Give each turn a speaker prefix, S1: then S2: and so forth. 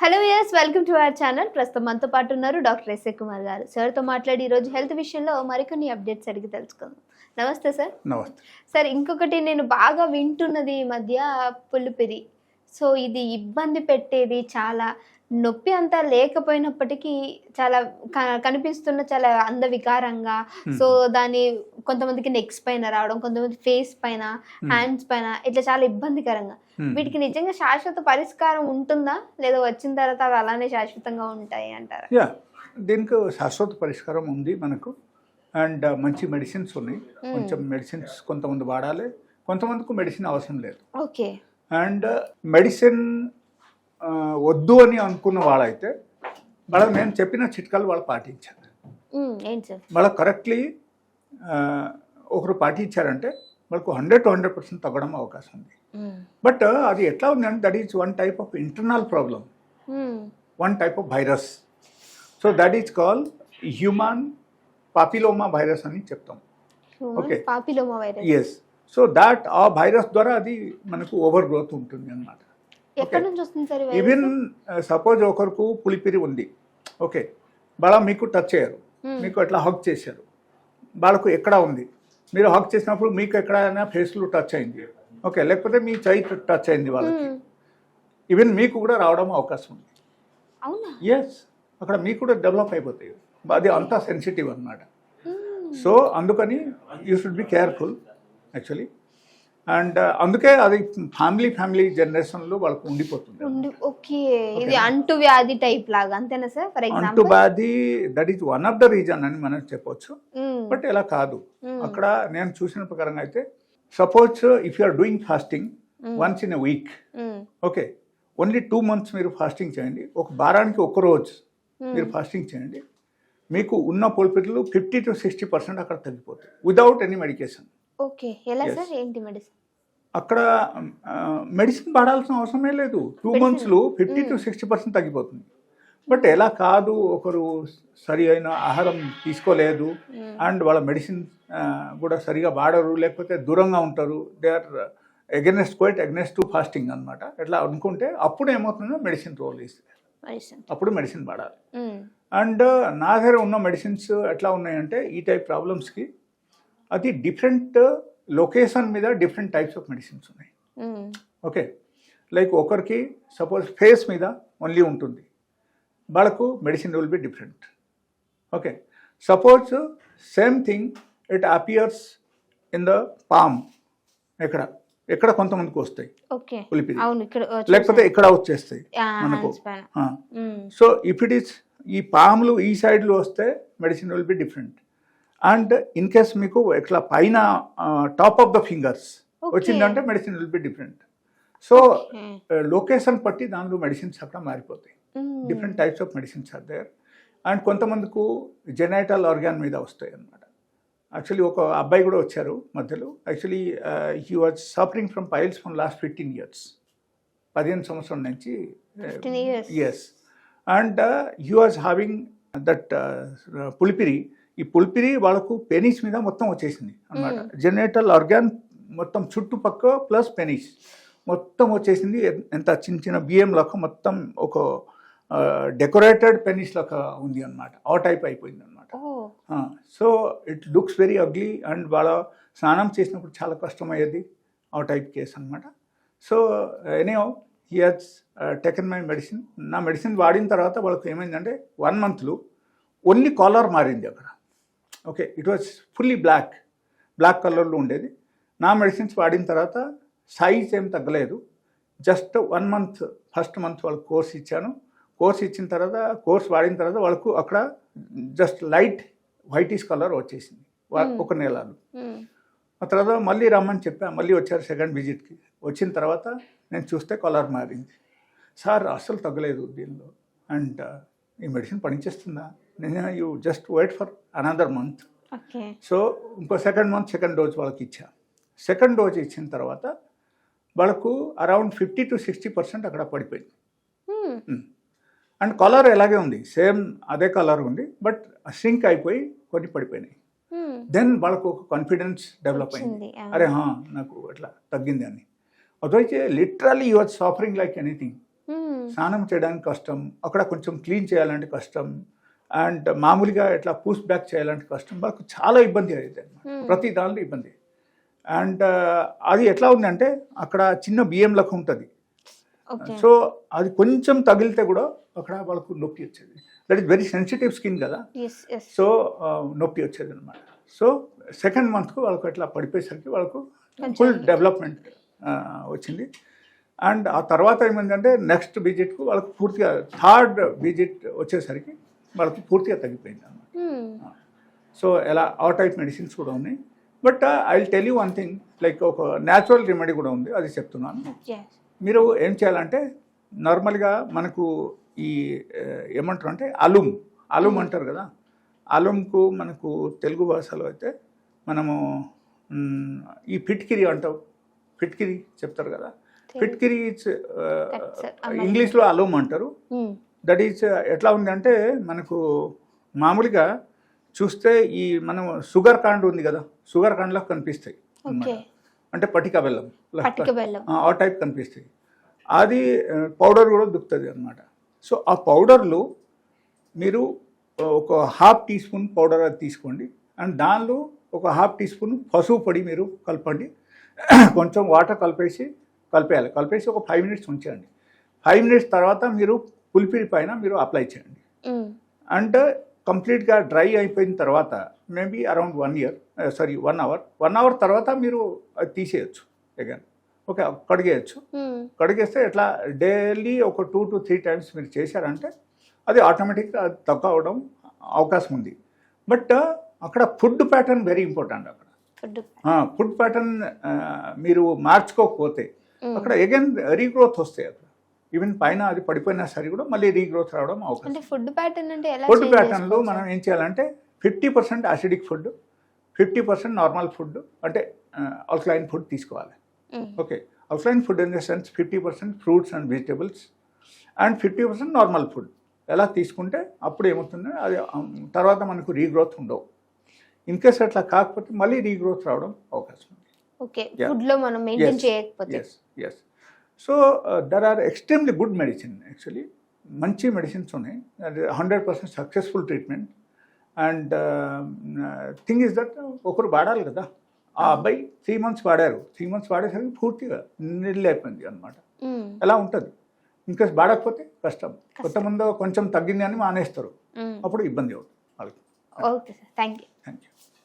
S1: Hello yes welcome to our channel ప్రస్తుతం మనతో పాటు ఉన్నారు డాక్టర్ ఎస్ఏ కుమార్ గారు. సార్తో మాట్లాడి ఈరోజు హెల్త్ విషయంలో మరికొన్ని అప్డేట్స్ అడిగి తెలుసుకుందాం. నమస్తే సార్
S2: నమస్తే.
S1: సార్ ఇంకొకటి నేను బాగా వింటున్నది ఈ మధ్య పులిపిరి. సో ఇది ఇబ్బంది పెట్టేది చాలా. నొప్పి అంతా లేకపోయినప్పటికీ చాలా కనిపిస్తున్న చాలా అందవికారంగా. సో దాని కొంతమందికి నెక్స్ పైన రావడం కొంతమంది ఫేస్ పైన హ్యాండ్స్ పైన ఇట్లా చాలా ఇబ్బందికరంగా. వీటికి నిజంగా శాశ్వత పరిష్కారం ఉంటుందా? లేదా వచ్చిన తర్వాత అవి అలానే శాశ్వతంగా ఉంటాయి అంటారా?
S2: యా. దీనికి శాశ్వత పరిష్కారం ఉంది మనకు. అండ్ మంచి మెడిసిన్స్ ఉన్నాయి. కొంచెం మెడిసిన్స్ కొంతమంది వాడాలి. కొంతమందికి మెడిసిన్ అవసరం లేదు.
S1: ఓకే.
S2: అండ్ మెడిసిన్ వద్దు అని అనుకున్న వాళ్ళైతే వాళ్ళకి నేను చెప్పిన చిట్కాలు వాళ్ళు పాటించారు. వాళ్ళకి కరెక్ట్లీ ఒకరు పాటించారంటే వాళ్ళకు హండ్రెడ్ టు హండ్రెడ్ పర్సెంట్ తగ్గడం అవకాశం ఉంది. బట్ అది ఎట్లా ఉందంటే that is one type of internal problem one type of virus. So that is called human papilloma virus అని చెప్తాం.
S1: Papilloma virus.
S2: Yes so that ఆ వైరస్ ద్వారా అది మనకు ఓవర్ గ్రోత్ ఉంటుంది అన్నమాట.
S1: ఎక్కడి నుంచి వస్తుంది సార్ ఈ virus?
S2: ఈవెన్ సపోజ్ ఒకరికి పులిపిరి ఉంది. ఓకే. వాళ్ళ మీకు టచ్ చేయరు.
S1: Hmm.
S2: మీకు అట్లా హక్ చేశారు. వాళ్ళకు ఎక్కడ ఉంది? మీరు హక్ చేసినప్పుడు మీకు ఎక్కడైనా ఫేస్లో టచ్ అయింది. ఓకే. లేకపోతే మీ చేయి టచ్ అయింది వాళ్ళకి.
S1: Hmm.
S2: ఈవెన్ మీకు కూడా రావడం అవకాశం ఉంది. ఎస్ అక్కడ మీకు కూడా డెవలప్ అయిపోతాయి. అది అంతా సెన్సిటివ్ అన్నమాట.
S1: Hmm.
S2: సో అందుకని you should be careful actually and అందుకే అది ఫ్యామిలీ ఫ్యామిలీ జనరేషన్లో వాళ్ళకు ఉండిపోతుంది.
S1: ఉండి- ఓకే. ఇది అంటు వ్యాధి టైప్ లాగా అంతేనా sir? For
S2: unto
S1: example?
S2: That is one of the reason అని మనం చెప్పొచ్చు. బట్ ఇలా కాదు. అక్కడ నేను చూసిన ప్రకారంగా అయితే suppose if you are doing fasting once in a week okay only two months మీరు ఫాస్టింగ్ చేయండి. ఒక వారానికి ఒక రోజు మీరు ఫాస్టింగ్ చేయండి. మీకు ఉన్న పొలిపిట్లు ఫిఫ్టీ టు సిక్స్టీ పర్సెంట్ అక్కడ తగ్గిపోతాయి వితౌట్ ఎనీ మెడికేషన్
S1: ఓకే. ఎలా. సార్? ఏంటి మెడిసిన్
S2: అక్కడ మెడిసిన్ వాడాల్సిన అవసరమే లేదు. టూ. మంత్స్లో ఫిఫ్టీ టు సిక్స్టీ పర్సెంట్ తగ్గిపోతుంది. బట్ ఎలా కాదు ఒకరు సరి అయిన ఆహారం తీసుకోలేదు అండ్ వాళ్ళ మెడిసిన్ కూడా సరిగా వాడరు లేకపోతే దూరంగా ఉంటారు. They are against quite against to fasting అనమాట ఎట్లా అనుకుంటే అప్పుడు ఏమవుతుందో మెడిసిన్ రోల్ ఇస్తుంది
S1: మెడిసిన్
S2: అప్పుడు మెడిసిన్ వాడాలి. అండ్ నా దగ్గర ఉన్న మెడిసిన్స్ ఎట్లా ఉన్నాయంటే ఈ టైప్ ప్రాబ్లమ్స్కి అది డిఫరెంట్ లొకేషన్ మీద డిఫరెంట్ టైప్స్ ఆఫ్ మెడిసిన్స్ ఉన్నాయి. ఓకే. లైక్ ఒకరికి సపోజ్ ఫేస్ మీద ఓన్లీ ఉంటుంది. వాళ్ళకు medicine will be different. Okay. Suppose same thing it appears in the palm ఎక్కడ? ఎక్కడ కొంతమందికి వస్తాయి?
S1: ఆ,
S2: లేకపోతే ఇక్కడ వచ్చేస్తాయి మనకు. సో ఇఫ్ ఇట్ ఈస్ ఈ పాములు ఈ సైడ్లో వస్తే medicine will be different. And in case మీకు ఇట్లా పైన టాప్ ఆఫ్ ద ఫింగర్స్. వచ్చిందంటే medicine will be different so. Location బట్టి దానిలో మెడిసిన్స్ అక్కడ మారిపోతాయి. Different types of medicines are there and కొంతమందికు genital organ మీద వస్తాయి అన్నమాట యాక్చువల్లీ ఒక అబ్బాయి కూడా వచ్చారు మధ్యలో actually he was suffering from piles from last fifteen years పదిహేను సంవత్సరం నుంచి
S1: 15 years.
S2: Yes and he was having that పులిపిరి ఈ పులిపిరి వాళ్ళకు పెనీస్ మీద మొత్తం వచ్చేసింది అన్నమాట. జెనరేటల్ ఆర్గాన్ మొత్తం చుట్టుపక్క ప్లస్ పెనీస్ మొత్తం వచ్చేసింది. ఎంత చిన్న చిన్న బియ్యం లెక్క మొత్తం ఒక డెకరేటెడ్ పెనీస్ లెక్క ఉంది అనమాట ఆ టైప్ అయిపోయింది అనమాట so it looks very ugly and వాళ్ళ స్నానం చేసినప్పుడు చాలా కష్టమయ్యేది ఆ టైప్ కేస్ అనమాట so any he has taken my medicine. నా మెడిసిన్ వాడిన తర్వాత వాళ్ళకి ఏమైందంటే వన్ మంత్లో ఓన్లీ కాలర్ మారింది అక్కడ. Okay it was fully black black కలర్లో ఉండేది. నా మెడిసిన్స్ వాడిన తర్వాత సైజ్ ఏం తగ్గలేదు. Just one month first month వాళ్ళకి కోర్స్ ఇచ్చాను. కోర్స్ ఇచ్చిన తర్వాత కోర్స్ వాడిన తర్వాత వాళ్ళకు అక్కడ జస్ట్ లైట్ వైటిష్ కలర్ వచ్చేసింది. వా- ఒక నెలలో.
S1: మ్మ్.
S2: ఆ తర్వాత మళ్ళీ రమ్మని చెప్పా మళ్ళీ వచ్చారు సెకండ్ విజిట్కి వచ్చిన తర్వాత నేను చూస్తే కలర్ మారింది. సార్ అస్సలు తగ్గలేదు దీనిలో. అండ్ ఈ మెడిసిన్ పనిచేస్తుందా? నేను you just wait for another month. So ఇంకో సెకండ్ మంత్ సెకండ్ డోజ్ వాళ్ళకి ఇచ్చా. సెకండ్ డోజ్ ఇచ్చిన తర్వాత వాళ్ళకు around fifty to sixty percent అక్కడ పడిపోయింది. అండ్ కలర్ ఎలాగే ఉంది? సేమ్ అదే కలర్ ఉంది బట్ సింక్ అయిపోయి కొన్ని పడిపోయినాయి. దెన్ వాళ్ళకు ఒక కాన్ఫిడెన్స్ డెవలప్ అయింది. అరే హా నాకు అట్లా తగ్గింది అని. అదైతే literally you are suffering like anything. స్నానం చేయడానికి కష్టం అక్కడ కొంచెం క్లీన్ చేయాలంటే కష్టం అండ్ మామూలుగా ఇట్లా పూస్ బ్యాక్ చేయాలంటే కష్టం. వాళ్ళకు చాలా ఇబ్బంది అయ్యేది అన్నమాట.
S1: Hmm.
S2: ప్రతి దానిలో ఇబ్బంది. అండ్ అది ఎట్లా ఉందంటే అక్కడ చిన్న బియ్యం లెక్క ఉంటుంది. సో అది కొంచెం తగిలితే కూడా అక్కడ వాళ్ళకు నొప్పి వచ్చేది. That is very sensitive skin కదా. సో నొప్పి వచ్చేది అనమాట సో సెకండ్ మంత్కు వాళ్ళకు అట్లా పడిపోయేసరికి వాళ్ళకు ఫుల్ డెవలప్మెంట్ వచ్చింది. అండ్ ఆ తర్వాత ఏమైందంటే నెక్స్ట్ విజిట్కు వాళ్ళకు పూర్తిగా థర్డ్ విజిట్ వచ్చేసరికి వాళ్ళకి పూర్తిగా తగ్గిపోయింది అనమాట సో ఎలా ఆ టైప్ మెడిసిన్స్ కూడా ఉన్నాయి. But I will tell you one thing like ఒక న్యాచురల్ రెమెడీ కూడా ఉంది అది చెప్తున్నాను. మీరు ఏం చేయాలంటే నార్మల్గా మనకు ఈ ఆ, ఏమంటారు అంటే అలుమ్ అలుమ్ అంటారు కదా అలుమ్కు మనకు తెలుగు భాషలో అయితే మనము ఈ ఫిట్కిరి అంటాం. ఫిట్కిరి చెప్తారు కదా. ఫిట్కిరి ఇట్స్
S1: Correct, sir. అమ్మ.
S2: ఇంగ్లీష్లో అలుమ్ అంటారు. దట్ ఈస్ ఎట్లా ఉంది అంటే మనకు మామూలుగా చూస్తే ఈ మనం షుగర్ కాండ్ ఉంది కదా షుగర్ కాండ్లో కనిపిస్తాయి అంటే పటిక బెల్లం ఆ టైప్ కనిపిస్తాయి. అది పౌడర్ కూడా దొరుకుతుంది అనమాట సో ఆ పౌడర్లు మీరు ఒక హాఫ్ టీ స్పూన్ పౌడర్ అది తీసుకోండి. అండ్ దానిలో ఒక హాఫ్ టీ స్పూన్ పసుపు పొడి మీరు కలపండి. కొంచెం వాటర్ కలిపేసి కలిపేయాలి. కలిపేసి ఒక ఫైవ్ మినిట్స్ ఉంచండి ఫైవ్ మినిట్స్ తర్వాత మీరు పులిపిరి పైన మీరు అప్లై చేయండి. అంటే కంప్లీట్గా డ్రై అయిపోయిన తర్వాత maybe around one year sorry one hour. One hour తర్వాత మీరు అది తీసేయచ్చు అగైన్ ఓకే కడిగేయచ్చు. కడిగేస్తే ఎట్లా డైలీ ఒక టూ టు త్రీ టైమ్స్ మీరు చేశారంటే అది ఆటోమేటిక్గా తక్కువ అవడం అవకాశం ఉంది. బట్ అక్కడ ఫుడ్ ప్యాటర్న్ వెరీ ఇంపార్టెంట్ అక్కడ.
S1: ఫుడ్
S2: ప్యాటర్న్ మీరు మార్చుకోకపోతే. అక్కడ అగైన్ రీగ్రోత్ వస్తాయి అక్కడ. ఈవెన్ పైన అది పడిపోయినా సరే కూడా మళ్ళీ రీగ్రోత్ రావడం అవకాశం.
S1: ఫుడ్ ప్యాటర్న్ అంటే
S2: ఫుడ్ ప్యాటర్న్లో? మనం ఏం చేయాలంటే fifty percent acidic food fifty percent normal food అంటే ఆల్కలైన్ ఫుడ్ తీసుకోవాలి. Okay. Alkaline food in the sense fifty percent fruits and vegetables and fifty percent normal food. ఎలా తీసుకుంటే అప్పుడు ఏమవుతుంది అది తర్వాత మనకు రీగ్రోత్ ఉండవు. ఇన్ కేస్ అట్లా కాకపోతే మళ్ళీ రీగ్రోత్ రావడం అవకాశం ఉంది.
S1: ఓకే.
S2: Yeah.
S1: ఫుడ్లో మనం మెయింటైన్. చేయకపోతే.
S2: Yes yes so there are extremely good medicine actually మంచి మెడిసిన్స్ ఉన్నాయి. Hundred percent successful treatment and thing is that ఒకరు వాడాలి కదా. ఆ అబ్బాయి త్రీ మంత్స్ వాడారు. త్రీ మంత్స్ వాడేసరికి పూర్తిగా నిల్ అయిపోయింది అనమాట. ఎలా ఉంటుంది? ఇంకా వాడకపోతే కష్టం. కొంతమంది కొంచెం తగ్గింది అని మానేస్తారు. అప్పుడు ఇబ్బంది అవుతుంది వాళ్ళకి.
S1: Okay sir thank you
S2: thank you